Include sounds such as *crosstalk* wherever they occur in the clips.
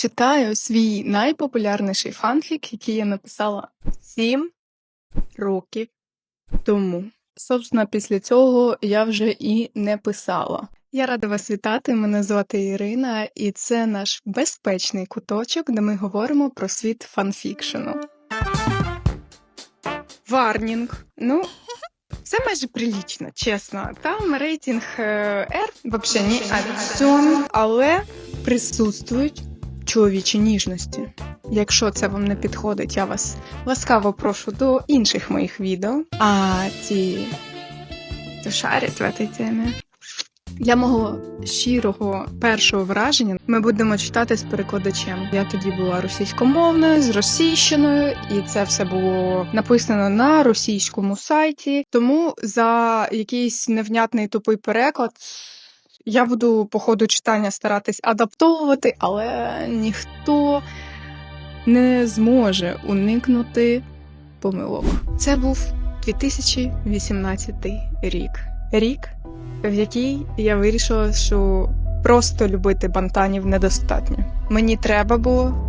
Читаю свій найпопулярніший фанфік, який я написала 7 років тому. Собственно, після цього я вже і не писала. Я рада вас вітати. Мене звати Ірина, і це наш безпечний куточок, де ми говоримо про світ фанфікшену. Варнінг. Ну, це майже прилічно, чесно. Там рейтинг е, R, взагалі ні але присутствують чоловічі ніжності. Якщо це вам не підходить, я вас ласкаво прошу до інших моїх відео. А ті, хто шарять в цій темі. Для мого щирого першого враження ми будемо читати з перекладачем. Я тоді була російськомовною з російщиною, і це все було написано на російському сайті. Тому за якийсь невнятний тупий переклад я буду по ходу читання старатись адаптовувати, але ніхто не зможе уникнути помилок. Це був 2018 рік. Рік, в який я вирішила, що просто любити бантанів недостатньо. Мені треба було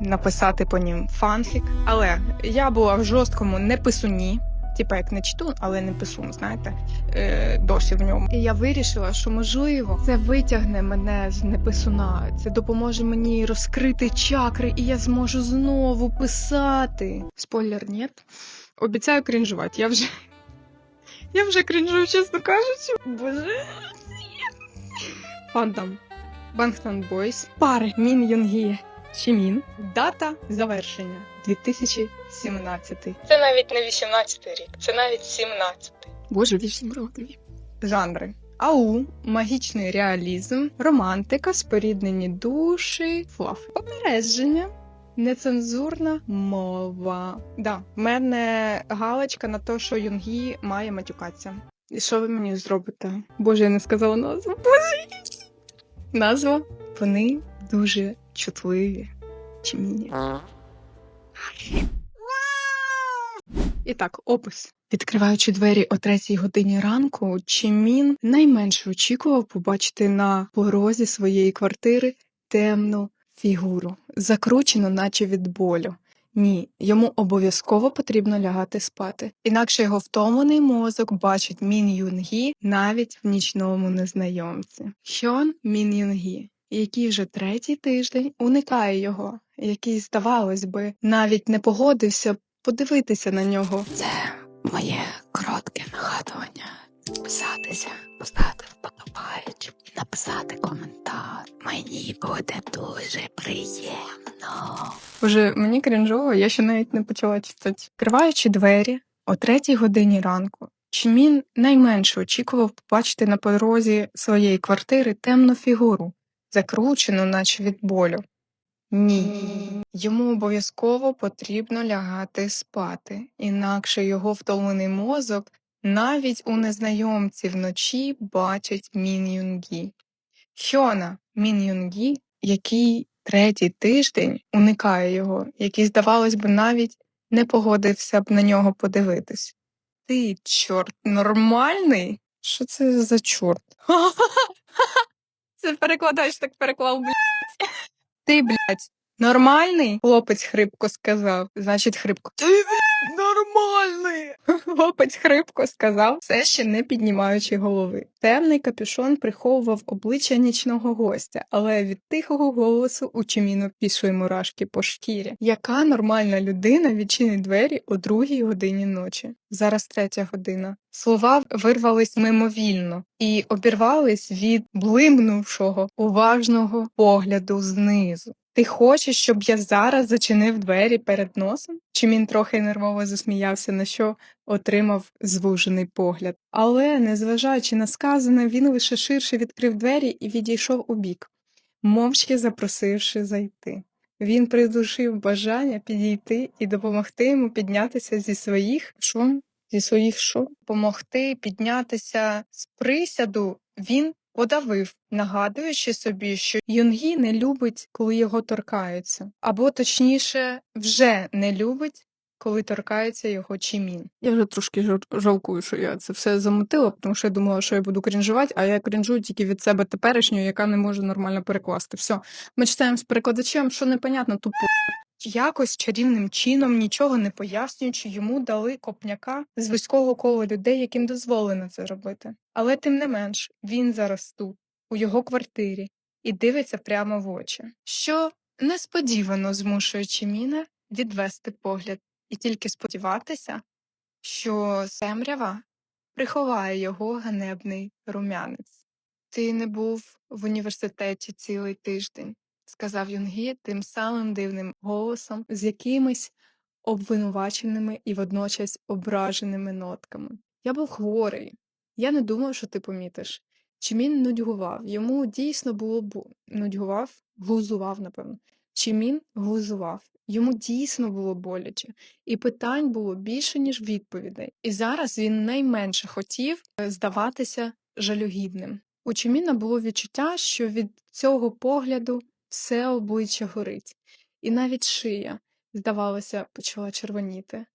написати по ним фанфік, але я була в жорсткому неписуні. Типа як не чтун, але не писун, знаєте, е, досі в ньому. І я вирішила, що можливо це витягне мене з неписуна. Це допоможе мені розкрити чакри, і я зможу знову писати. Спойлер, ні. Обіцяю крінжувати. Я вже. Я вже крінжую, чесно кажучи. Боже. Фандом. Бангтон Бойс. Пари Мін Юнгі Чімін. Дата завершення 2017. Це навіть не 18 рік, це навіть 17. Боже, 8 років. Жанри. Ау, магічний реалізм, романтика, споріднені душі, флаф. Попередження. Нецензурна мова. Да, в мене галочка на те, що Юнгі має матюкатися. І що ви мені зробите? Боже, я не сказала назву. Боже. Назва. Вони дуже чутливі. Чи мені? І так, опис. Відкриваючи двері о третій годині ранку, Чімін найменше очікував побачити на порозі своєї квартири темну фігуру, закручену, наче від болю. Ні, йому обов'язково потрібно лягати спати. Інакше його втомлений мозок бачить Мін Юнгі навіть в нічному незнайомці. Хьон Мін Юнгі, який вже третій тиждень уникає його, який, здавалось би, навіть не погодився подивитися на нього. Це моє коротке нагадування. Підписатися, поставити вподобайку і написати коментар. Мені буде дуже приємно. Боже, мені крінжово, я ще навіть не почала читати. Відкриваючи двері о третій годині ранку, Чимін найменше очікував побачити на порозі своєї квартири темну фігуру, закручену, наче від болю. Ні, йому обов'язково потрібно лягати спати, інакше його втомлений мозок навіть у незнайомці вночі бачить Мін Юнгі. Хьона Мін Юнгі, який третій тиждень уникає його, який, здавалось би, навіть не погодився б на нього подивитись. Ти, чорт, нормальний? Що це за чорт? *laughs* Це перекладач так переклав, блядь. Ти, блядь, нормальний? Хлопець хрипко сказав. Значить, хрипко. Ти, нормальний. *laughs* Хлопець хрипко сказав, все ще не піднімаючи голови. Темний капюшон приховував обличчя нічного гостя, але від тихого голосу у Чиміну пішли мурашки по шкірі. Яка нормальна людина відчинить двері о другій годині ночі? Зараз третя година. Слова вирвались мимовільно і обірвались від блимнувшого уважного погляду знизу. Ти хочеш, щоб я зараз зачинив двері перед носом? Чимін трохи нервово засміявся, на що отримав звужений погляд. Але, незважаючи на сказане, він лише ширше відкрив двері і відійшов у бік, мовчки запросивши зайти. Він придушив бажання підійти і допомогти йому піднятися зі своїх що? Зі своїх що? Помогти піднятися з присяду він подавив, нагадуючи собі, що Юнгі не любить, коли його торкаються, або точніше, вже не любить, коли торкається його Чімін. Я вже трошки жал- жалкую, що я це все замутила, тому що я думала, що я буду крінжувати, а я крінжую тільки від себе теперішньої, яка не може нормально перекласти. Все, ми читаємо з перекладачем, що непонятно, тупо. Якось чарівним чином, нічого не пояснюючи, йому дали копняка з вузького кола людей, яким дозволено це робити. Але тим не менш, він зараз тут, у його квартирі, і дивиться прямо в очі, що несподівано змушує Чіміна відвести погляд і тільки сподіватися, що темрява приховає його ганебний рум'янець. Ти не був в університеті цілий тиждень, сказав Юнгі тим самим дивним голосом, з якимись обвинуваченими і водночас ображеними нотками. Я був хворий. Я не думав, що ти помітиш. Чимін нудьгував. Йому дійсно було бу... нудьгував, глузував, напевно. Чимін глузував. Йому дійсно було боляче, і питань було більше, ніж відповідей. І зараз він найменше хотів е, здаватися жалюгідним. У Чиміна було відчуття, що від цього погляду все обличчя горить, і навіть шия, здавалося, почала червоніти.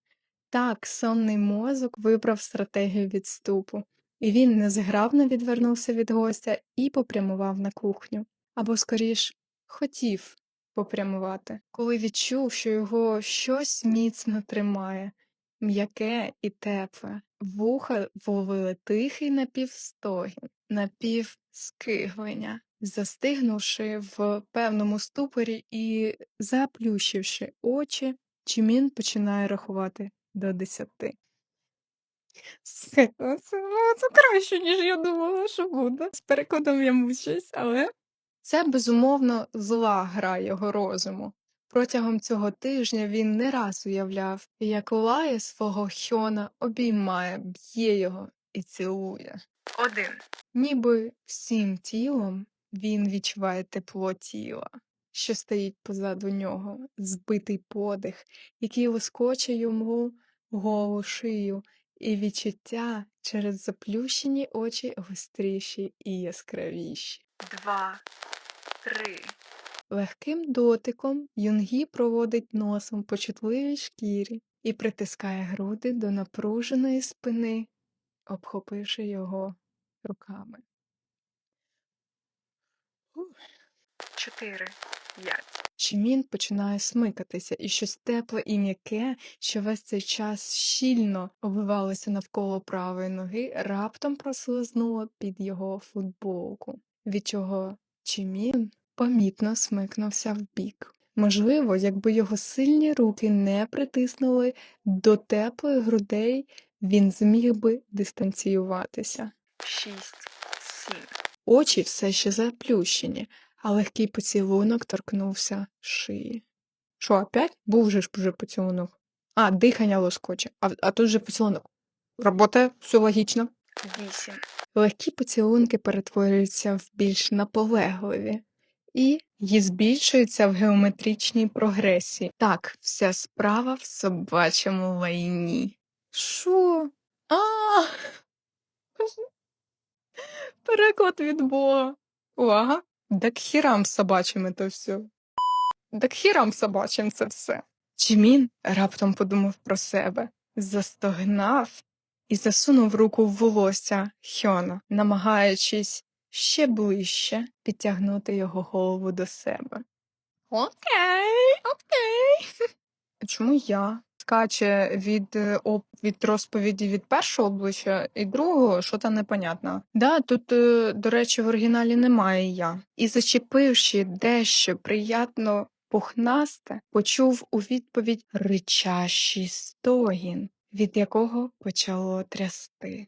Так, сонний мозок вибрав стратегію відступу, і він незграбно відвернувся від гостя і попрямував на кухню. Або, скоріш, хотів попрямувати, коли відчув, що його щось міцно тримає, м'яке і тепле. Вуха вловили тихий напівстогін, напівскиглення, застигнувши в певному ступорі і заплющивши очі, Чимін починає рахувати до десяти. Це, це, це краще, ніж я думала, що буде. З перекладом я мучусь, але це безумовно зла гра його розуму. Протягом цього тижня він не раз уявляв, як лає свого хьона, обіймає, б'є його і цілує. Один. Ніби всім тілом він відчуває тепло тіла, що стоїть позаду нього, збитий подих, який лоскоче йому голу шию, і відчуття через заплющені очі гостріші і яскравіші. Два, три. Легким дотиком Юнгі проводить носом по чутливій шкірі і притискає груди до напруженої спини, обхопивши його руками. Чотири, п'ять. Чимін починає смикатися, і щось тепле і м'яке, що весь цей час щільно обвивалося навколо правої ноги, раптом прослизнуло під його футболку, від чого Чимін помітно смикнувся вбік. Можливо, якби його сильні руки не притиснули до теплих грудей, він зміг би дистанціюватися. Шість, сім. Очі все ще заплющені, а легкий поцілунок торкнувся шиї. Що, опять? Був же ж вже поцілунок. А, дихання лоскоче, а, а тут же поцілунок. Работає, все логічно. Вісім. Легкі поцілунки перетворюються в більш наполегливі і її збільшуються в геометричній прогресії. Так, вся справа в собачому лайні. Що? А! Переклад від Бога. Увага! Да к хірам собачим то все. Да к хірам собачим це все. Чимін раптом подумав про себе, застогнав і засунув руку в волосся Хьона, намагаючись ще ближче підтягнути його голову до себе. Окей, окей. Чому я? Скаче від, е, від розповіді від першого обличчя і другого, що там непонятно. Да, тут, е, до речі, в оригіналі немає я. І зачепивши дещо приятно пухнасте, почув у відповідь ричащий стогін, від якого почало трясти.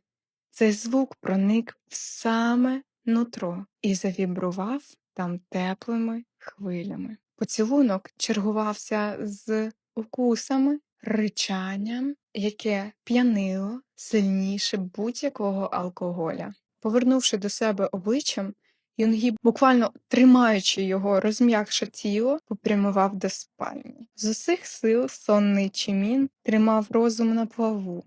Цей звук проник в саме нутро і завібрував там теплими хвилями. Поцілунок чергувався з укусами, ричанням, яке п'янило сильніше будь-якого алкоголя. Повернувши до себе обличчям, Юнгі, буквально тримаючи його розм'якше тіло, попрямував до спальні. З усіх сил сонний Чимін тримав розум на плаву,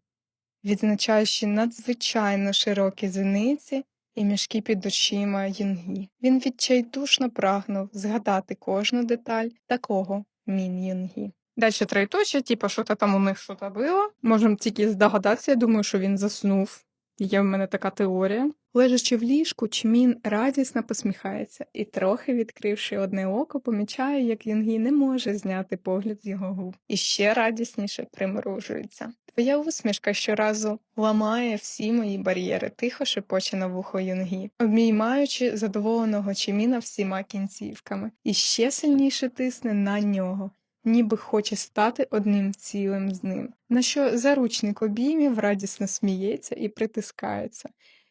відзначаючи надзвичайно широкі зениці і мішки під очима Юнгі. Він відчайдушно прагнув згадати кожну деталь такого Мін Юнгі. Дальше троєточие, типа, що-то там у них що-то було. Можемо тільки здогадатися, я думаю, що він заснув. Є в мене така теорія. Лежачи в ліжку, Чмін радісно посміхається і, трохи відкривши одне око, помічає, як Юнгі не може зняти погляд з його губ. І ще радісніше примружується. Твоя усмішка щоразу ламає всі мої бар'єри, тихо шепоче на вухо Юнгі, обіймаючи задоволеного Чиміна всіма кінцівками, і ще сильніше тисне на нього, ніби хоче стати одним цілим з ним. На що заручник обіймів радісно сміється і притискається,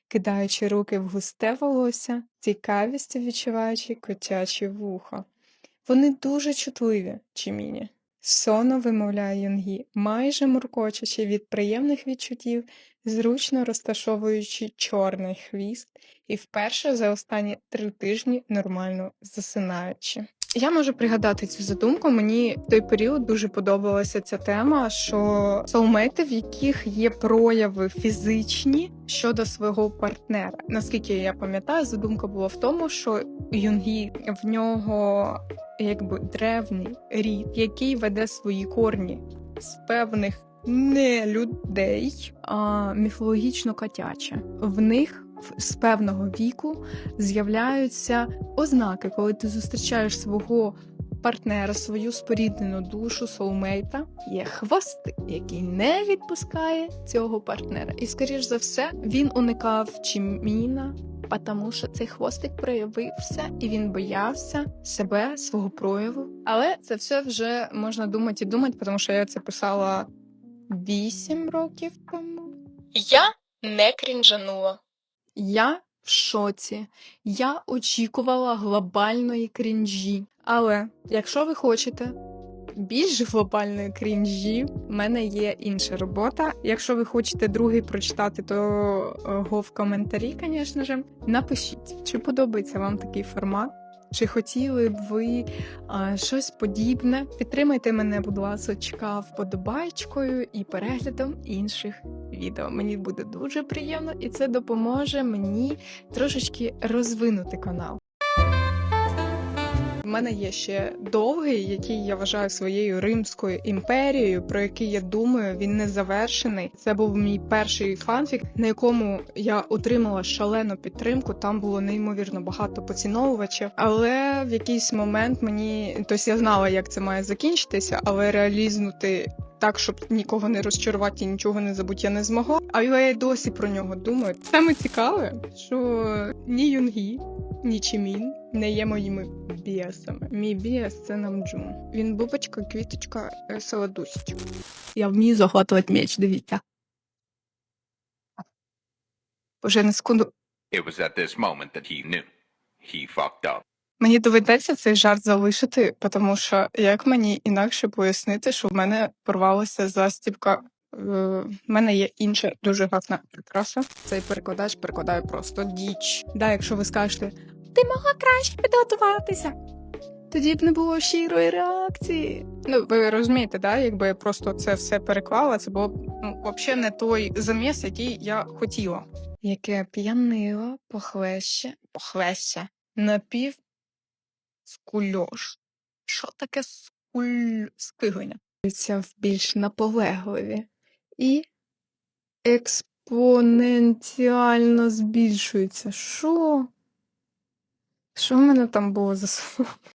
кидаючи руки в густе волосся, цікавістю відчуваючи котяче вухо. Вони дуже чутливі, Чиміні. Соно вимовляє Юнгі, майже муркочучи від приємних відчуттів, зручно розташовуючи чорний хвіст і вперше за останні три тижні нормально засинаючи. Я можу пригадати цю задумку. Мені в той період дуже подобалася ця тема, що соулмейти, в яких є прояви фізичні щодо свого партнера. Наскільки я пам'ятаю, задумка була в тому, що Юнгі в нього якби древній рід, який веде свої корні з певних не людей, а міфологічно котяче. В них з певного віку з'являються ознаки, коли ти зустрічаєш свого партнера, свою споріднену душу, соулмейта, є хвостик, який не відпускає цього партнера. І, скоріш за все, він уникав Чіміна, тому що цей хвостик проявився, і він боявся себе, свого прояву. Але це все вже можна думати і думати, тому що я це писала вісім років тому. Я не крінжанула. Я в шоці. Я очікувала глобальної крінжі. Але якщо ви хочете більш глобальної крінжі, в мене є інша робота. Якщо ви хочете другий прочитати, то е, го в коментарі, звісно ж. Напишіть, чи подобається вам такий формат. Чи хотіли б ви а, щось подібне? Підтримайте мене, будь ласка, вподобайкою і переглядом інших відео. Мені буде дуже приємно, і це допоможе мені трошечки розвинути канал. У мене є ще довгий, який я вважаю своєю римською імперією, про який я думаю, він не завершений. Це був мій перший фанфік, на якому я отримала шалену підтримку. Там було неймовірно багато поціновувачів. Але в якийсь момент мені тобто я знала, як це має закінчитися, але реалізнути. Так, щоб нікого не розчарувати і нічого не забути, я не змогла. Але я досі про нього думаю. Саме цікаве, що ні Юнгі, ні Чімін не є моїми біасами. Мій біас це Намджун. Він бубочка, квіточка, е, саладусечка. Я вмію захватувати меч, дивіться. Уже на секунду. It was at this moment that he knew. He fucked up. Мені доведеться цей жарт залишити, тому що як мені інакше пояснити, що в мене порвалася застібка. Е, В мене є інша дуже гарна прикраса. Цей перекладач перекладає просто діч. Да, якщо ви скажете, ти могла краще підготуватися. Тоді б не було щирої реакції. Ну, ви розумієте, да? Якби я просто це все переклала, це було б ну, взагалі не той заміс, який я хотіла. Яке п'янило, похлеще, похлеще, напів скульош. Що таке скуль... скиглення? Це в більш наполегливі і експоненціально збільшується. Що? Що в мене там було за слово?